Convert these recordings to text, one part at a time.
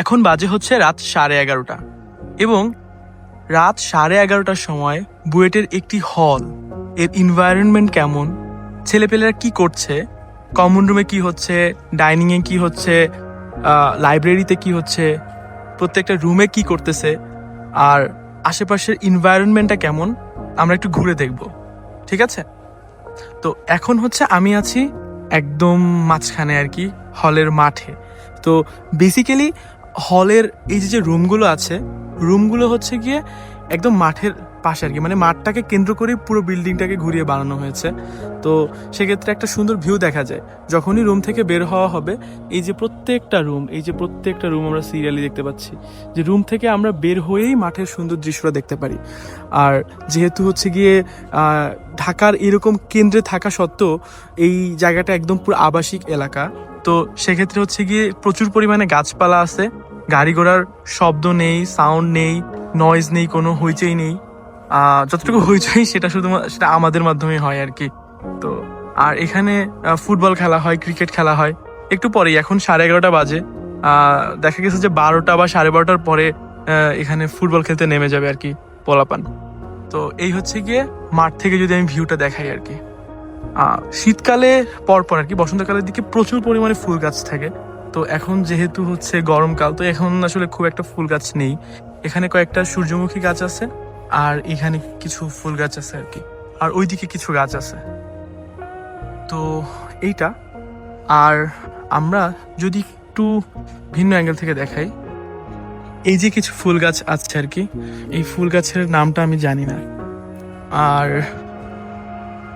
এখন বাজে হচ্ছে রাত সাড়ে এগারোটা। এবং রাত সাড়ে এগারোটার সময় বুয়েটের একটি হল, এর এনভায়রনমেন্ট কেমন, ছেলেপেলেরা কি করছে কমন রুমে কি হচ্ছে ডাইনিংয়ে কি হচ্ছে লাইব্রেরিতে কি হচ্ছে, প্রত্যেকটা রুমে কি করতেছে, আর আশেপাশের এনভায়রনমেন্টটা কেমন, আমরা একটু ঘুরে দেখব, ঠিক আছে? তো এখন হচ্ছে আমি আছি একদম মাঝখানে আর কি, হলের মাঠে। তো বেসিক্যালি হলের এই যে যে রুমগুলো আছে, রুমগুলো হচ্ছে গিয়ে একদম মাঠের পাশে আর কি। মানে মাঠটাকে কেন্দ্র করে পুরো বিল্ডিংটাকে ঘুরিয়ে বানানো হয়েছে। তো সেক্ষেত্রে একটা সুন্দর ভিউ দেখা যায়। যখনই রুম থেকে বের হওয়া হবে, এই যে প্রত্যেকটা রুম এই যে প্রত্যেকটা রুম আমরা সিরিয়ালি দেখতে পাচ্ছি, যে রুম থেকে আমরা বের হয়েই মাঠের সুন্দর দৃশ্যটা দেখতে পারি। আর যেহেতু হচ্ছে গিয়ে ঢাকার এরকম কেন্দ্রে থাকা সত্ত্বেও এই জায়গাটা একদম পুরো আবাসিক এলাকা। তো সেক্ষেত্রে হচ্ছে গিয়ে প্রচুর পরিমাণে গাছপালা আছে। গাড়ি ঘোড়ার শব্দ নেই সাউন্ড নেই নয়েজ নেই, কোনো হইচই নেই। যতটুকু হইচই সেটা শুধু সেটা আমাদের মাধ্যমে হয় আর কি। তো, আর এখানে ফুটবল খেলা হয়, ক্রিকেট খেলা হয়। একটু পরেই, এখন সাড়ে এগারোটা বাজে। দেখা গেছে যে বারোটা বা সাড়ে বারোটার পরে এখানে ফুটবল খেলতে নেমে যাবে আর কি পোলাপান। তো, এই হচ্ছে গিয়ে মাঠ থেকে যদি আমি ভিউটা দেখাই আর কি। শীতকালে পরপর আর কি, বসন্তকালের দিকে প্রচুর পরিমাণে ফুল গাছ থাকে। তো এখন যেহেতু হচ্ছে গরমকাল, তো এখন আসলে খুব একটা ফুল গাছ নেই। এখানে কয়েকটা সূর্যমুখী গাছ আছে আর এখানে কিছু ফুল গাছ আছে আর কি। আর ওইদিকে কিছু গাছ আছে। তো এইটা। আর আমরা যদি একটু ভিন্ন অ্যাঙ্গেল থেকে দেখাই, এই যে কিছু ফুল গাছ আছে আর কি, এই ফুল গাছের নামটা আমি জানি না। আর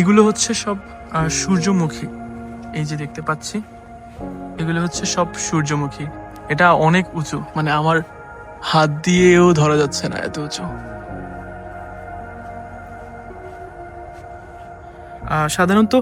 এগুলো হচ্ছে সব সূর্যমুখী। এই যে দেখতে পাচ্ছি। এগুলো হচ্ছে সব সূর্যমুখী। এটা অনেক উঁচু মানে আমার হাত দিয়েও ধরা যাচ্ছে না এত উঁচু। সাধারণত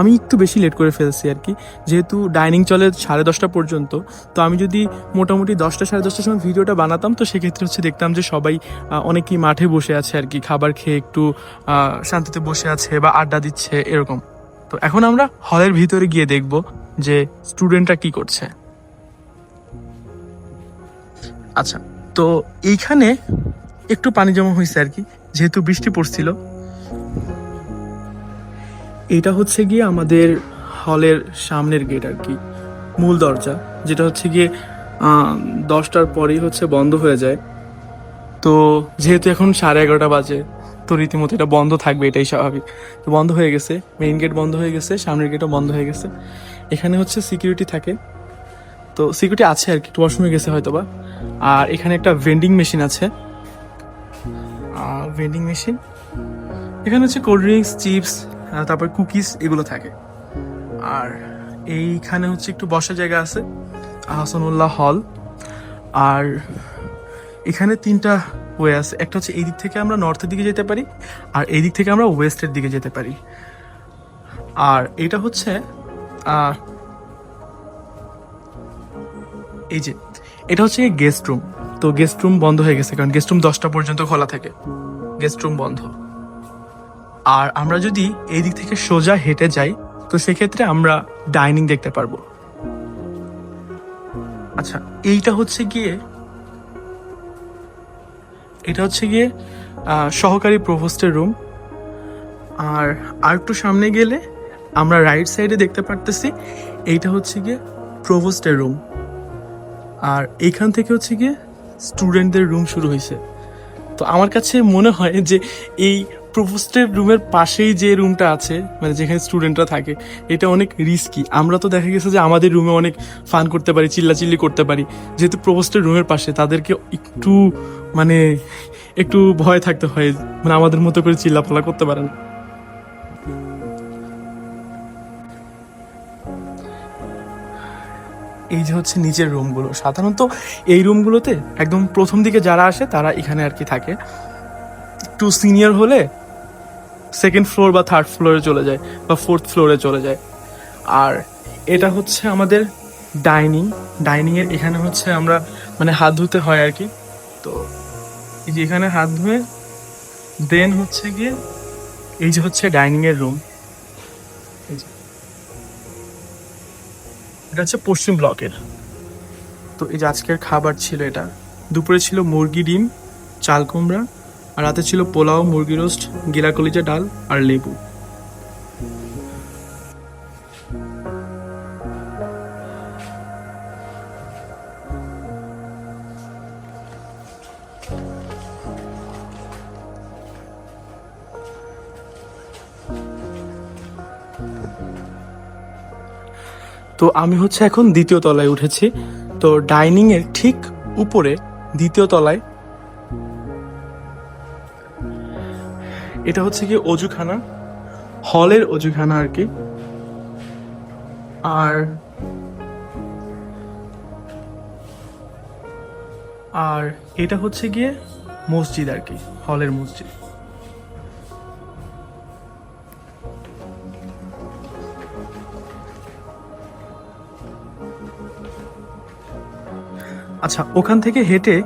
আমি একটু বেশি লেট করে ফেলছি আর কি। যেহেতু ডাইনিং চলে সাড়ে দশটা পর্যন্ত, তো আমি যদি মোটামুটি দশটা সাড়ে দশটার সময় ভিডিওটা বানাতাম, তো সেক্ষেত্রে হচ্ছে দেখতাম যে সবাই অনেকেই মাঠে বসে আছে আর কি, খাবার খেয়ে একটু শান্তিতে বসে আছে বা আড্ডা দিচ্ছে, এরকম। তো এখন আমরা হলের ভিতরে গিয়ে দেখব। যে স্টুডেন্টরা কি করছে। আচ্ছা তো এইখানে একটু পানি জমা হয়েছে আর কি যেহেতু বৃষ্টি পড়ছিল। এটা হচ্ছে গিয়ে আমাদের হলের সামনের গেট আর কি মূল দরজা যেটা হচ্ছে গিয়ে দশটার পরেই হচ্ছে বন্ধ হয়ে যায়। তো যেহেতু এখন সাড়ে এগারোটা বাজে তো রীতিমতো এটা বন্ধ থাকবে এটাই স্বাভাবিক। তো বন্ধ হয়ে গেছে মেইন গেট বন্ধ হয়ে গেছে সামনের গেটও বন্ধ হয়ে গেছে। এখানে হচ্ছে সিকিউরিটি থাকে। তো সিকিউরিটি আছে আর কি, একটু ওয়াশরুমে গেছে হয়তো বা আর এখানে একটা ভেন্ডিং মেশিন আছে। ভেন্ডিং মেশিন এখানে হচ্ছে কোল্ড ড্রিঙ্কস চিপস তারপর কুকিজ এগুলো থাকে। আর এইখানে হচ্ছে একটু বসার জায়গা আছে, আহসানুল্লাহ হল আর এখানে তিনটা ওয়ে আছে। একটা হচ্ছে এই দিক থেকে আমরা নর্থের দিকে যেতে পারি, আর এই দিক থেকে আমরা ওয়েস্টের দিকে যেতে পারি। আর এটা হচ্ছে এই যে, এটা হচ্ছে গেস্ট রুম তো গেস্ট রুম বন্ধ হয়ে গেছে, কারণ গেস্ট রুম দশটা পর্যন্ত খোলা থাকে। গেস্ট রুম বন্ধ। আর আমরা যদি এই দিক থেকে সোজা হেঁটে যাই, তো সেক্ষেত্রে আমরা ডাইনিং দেখতে পারব। আচ্ছা এইটা হচ্ছে গিয়ে, এটা হচ্ছে গিয়ে সহকারী প্রভোস্টের রুম আর আর একটু সামনে গেলে আমরা রাইট সাইডে দেখতে পারতেছি, এইটা হচ্ছে গিয়ে প্রভোস্টের রুম আর এইখান থেকে হচ্ছে গিয়ে স্টুডেন্টদের রুম শুরু হয়েছে। তো আমার কাছে মনে হয় যে এই প্রভোস্টের রুমের পাশেই যে রুমটা আছে মানে যেখানে স্টুডেন্টরা থাকে, এটা অনেক রিস্কি আমরা তো দেখা গেছে যে আমাদের রুমে অনেক ফান করতে পারি, চিল্লাচিল্লি করতে পারি। যেহেতু প্রভোস্টের রুমের পাশে, তাদেরকে একটু মানে একটু ভয় থাকতে হয়। মানে আমাদের মতো করে চিল্লাপালা করতে পারে না। এই যে হচ্ছে নিচের রুমগুলো। সাধারণত এই রুমগুলোতে একদম প্রথম দিকে যারা আসে, তারা এখানে আর কি থাকে। একটু সিনিয়র হলে সেকেন্ড ফ্লোর বা থার্ড ফ্লোরে চলে যায় বা ফোর্থ ফ্লোরে চলে যায়। আর এটা হচ্ছে আমাদের ডাইনিং ডাইনিংয়ের এখানে হচ্ছে আমরা মানে হাত ধুতে হয় আর কি। তো এই যে এখানে হাত ধুয়ে দেন হচ্ছে গিয়ে এই যে হচ্ছে ডাইনিংয়ের রুম এটা হচ্ছে পশ্চিম ব্লকের। তো এই যে আজকের খাবার ছিল এটা, দুপুরে ছিল মুরগি ডিম, চাল কুমড়া, আর রাতে ছিল পোলাও, মুরগি রোস্ট গিলা কলিজা ডাল আর লেবু। তো আমি হচ্ছে এখন দ্বিতীয় তলায় উঠেছি। তো ডাইনিং এর ঠিক উপরে দ্বিতীয় তলায় এটা হচ্ছে কি অজুখানা। হলের অজুখানা আর কি। আর আর এটা হচ্ছে গিয়ে মসজিদ আর কি, হলের মসজিদ। আচ্ছা ওখান থেকে হেঁটে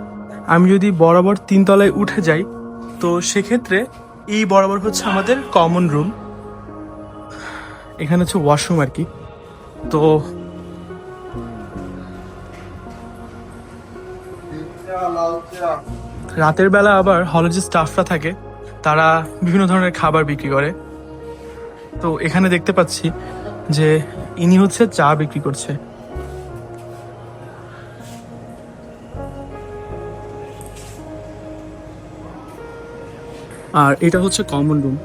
আমি যদি বরাবর তিনতলায় উঠে যাই, তো সেক্ষেত্রে এই বরাবর হচ্ছে আমাদের কমন রুম এখানে হচ্ছে ওয়াশরুম আর কি। তো রাতের বেলা আবার হলের যে স্টাফরা থাকে, তারা বিভিন্ন ধরনের খাবার বিক্রি করে। তো এখানে দেখতে পাচ্ছি যে ইনি হচ্ছে চা বিক্রি করছে। আর এটা হচ্ছে কমন রুম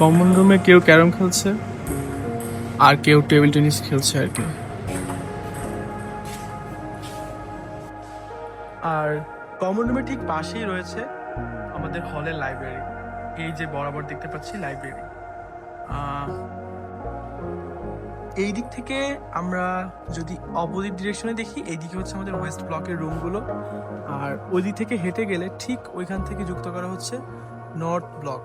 কমন রুমে কেউ ক্যারম খেলছে, আর কেউ টেবিল টেনিস খেলছে আর কি। আর কমন রুমের ঠিক পাশেই রয়েছে আমাদের হলের লাইব্রেরি এই যে বরাবর দেখতে পাচ্ছি লাইব্রেরি এই দিক থেকে আমরা যদি অপোজিট ডিরেকশনে দেখি, এই দিকে হচ্ছে আমাদের ওয়েস্ট ব্লকের রুমগুলো আর ওই দিক থেকে হেঁটে গেলে ঠিক ওইখান থেকে যুক্ত করা হচ্ছে নর্থ ব্লক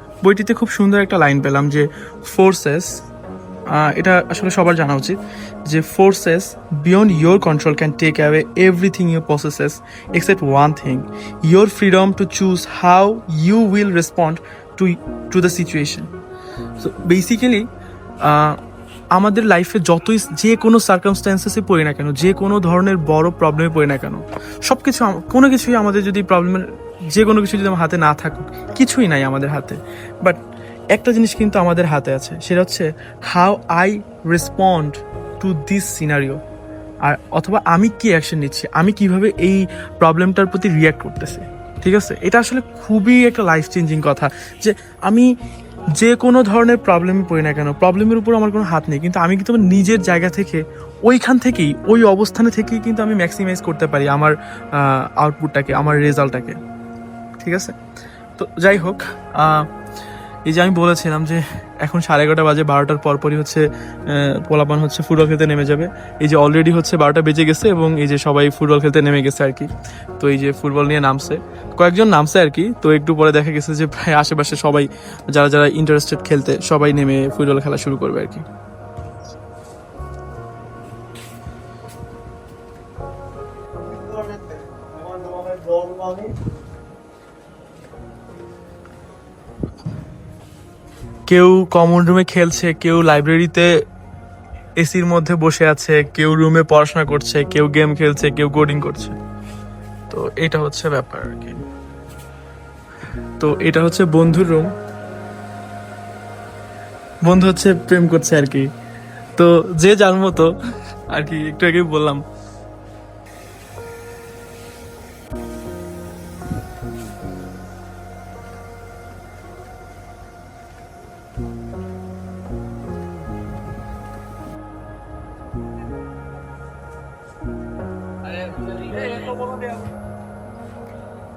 বইটিতে খুব সুন্দর একটা লাইন পেলাম যে ফোর্সেস এটা আসলে সবার জানা উচিত, যে forces beyond your control can take away everything your processes except one thing your freedom to choose how you will respond to to the situation so basically আমাদের লাইফে যতই যে কোনো সার্কামস্ট্যান্সেসে পড়ি না কেন, যে কোনো ধরনের বড় প্রবলেমে পড়ি না কেন সব কিছু কোনো কিছুই আমাদের যদি প্রবলেমের যে কোনো কিছু যদি আমার হাতে না থাকুক, কিছুই নাই আমাদের হাতে। বাট একটা জিনিস কিন্তু আমাদের হাতে আছে, সেটা হচ্ছে how I respond to this scenario আর অথবা আমি কি অ্যাকশন নিচ্ছি, আমি কীভাবে এই প্রবলেমটার প্রতি রিয়াক্ট করতেছি, ঠিক আছে? এটা আসলে খুবই একটা লাইফ চেঞ্জিং কথা যে আমি যে কোনো ধরনের প্রবলেমে পড়ি না কেন প্রবলেমের উপর আমার কোনো হাত নেই, কিন্তু আমি কিন্তু নিজের জায়গা থেকে, ওইখান থেকেই, ওই অবস্থানে থেকেই কিন্তু আমি ম্যাক্সিমাইজ করতে পারি আমার আউটপুটটাকে আমার রেজাল্টটাকে ঠিক আছে? তো যাই হোক এই যে আমি বলেছিলাম যে এখন সাড়ে এগারোটা বাজে, বারোটার পরপরই হচ্ছে পোলাপান হচ্ছে ফুটবল খেলতে নেমে যাবে। এই যে অলরেডি হচ্ছে বারোটা বেজে গেছে এবং এই যে সবাই ফুটবল খেলতে নেমে গেছে আর কি। তো এই যে ফুটবল নিয়ে নামছে, কয়েকজন নামছে আর কি। তো একটু পরে দেখা গেছে যে প্রায় আশেপাশে সবাই, যারা যারা ইন্টারেস্টেড খেলতে, সবাই নেমে ফুটবল খেলা শুরু করবে আর কি। কেউ কমন রুমে খেলছে, কেউ লাইব্রেরিতে এসির মধ্যে বসে আছে, কেউ রুমে পড়াশোনা করছে, কেউ গেম খেলছে, কেউ কোডিং করছে। তো এটা হচ্ছে ব্যাপার আর কি। তো এটা হচ্ছে বন্ধুর রুম বন্ধু হচ্ছে প্রেম করছে আর কি। তো যে যার মতো আর কি, একটু আগে বললাম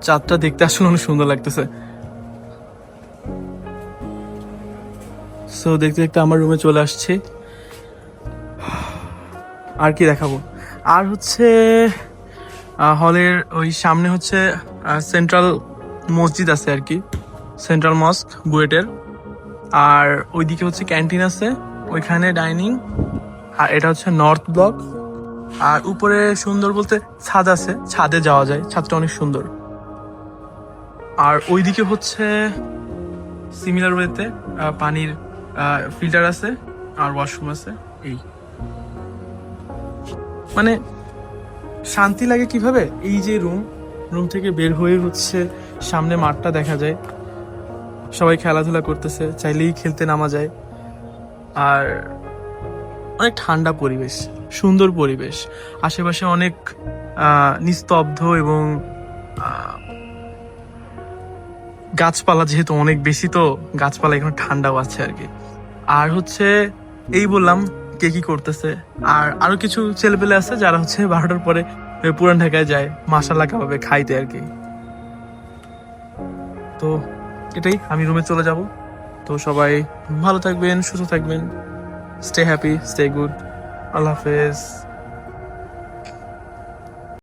চাঁদটা দেখতে আসলে অনেক সুন্দর লাগতেছে। সো দেখতে দেখতে আমার রুমে চলে আসছি। আর কি দেখাবো? আর হচ্ছে হলের ওই সামনে হচ্ছে সেন্ট্রাল মসজিদ আছে আর কি। সেন্ট্রাল মস্ক বুয়েটের। আর ওইদিকে হচ্ছে ক্যান্টিন আছে, ওইখানে ডাইনিং আর এটা হচ্ছে নর্থ ব্লক আর উপরে সুন্দর বলতে ছাদ আছে, ছাদে যাওয়া যায়, ছাদটা অনেক সুন্দর। আর ওইদিকে হচ্ছে সিমিলার ওয়েতে পানির ফিল্টার আছে আর ওয়াশরুম আছে, এই। মানে শান্তি লাগে কীভাবে? এই যে রুম রুম থেকে বের হয়ে হচ্ছে সামনে মাঠটা দেখা যায়। সবাই খেলাধুলা করতেছে, চাইলেই খেলতে নামা যায়। আর অনেক ঠান্ডা পরিবেশ। সুন্দর পরিবেশ। আশেপাশে অনেক নিস্তব্ধ এবং গাছপালা যেহেতু অনেক বেশি, তো গাছপালা এখানে ঠান্ডাও আছে আর কি। আর হচ্ছে, এই বললাম কে কি করতেছে। আর আরও কিছু ছেলেপেলে আছে যারা হচ্ছে বারোটার পরে পুরান ঢাকায় যায় মাসাল্লা কাবাবে খাইতে আর কি। তো এটাই, আমি রুমে চলে যাব। তো সবাই ভালো থাকবেন, সুস্থ থাকবেন। স্টে হ্যাপি স্টে গুড আল্লাহ হাফেজ।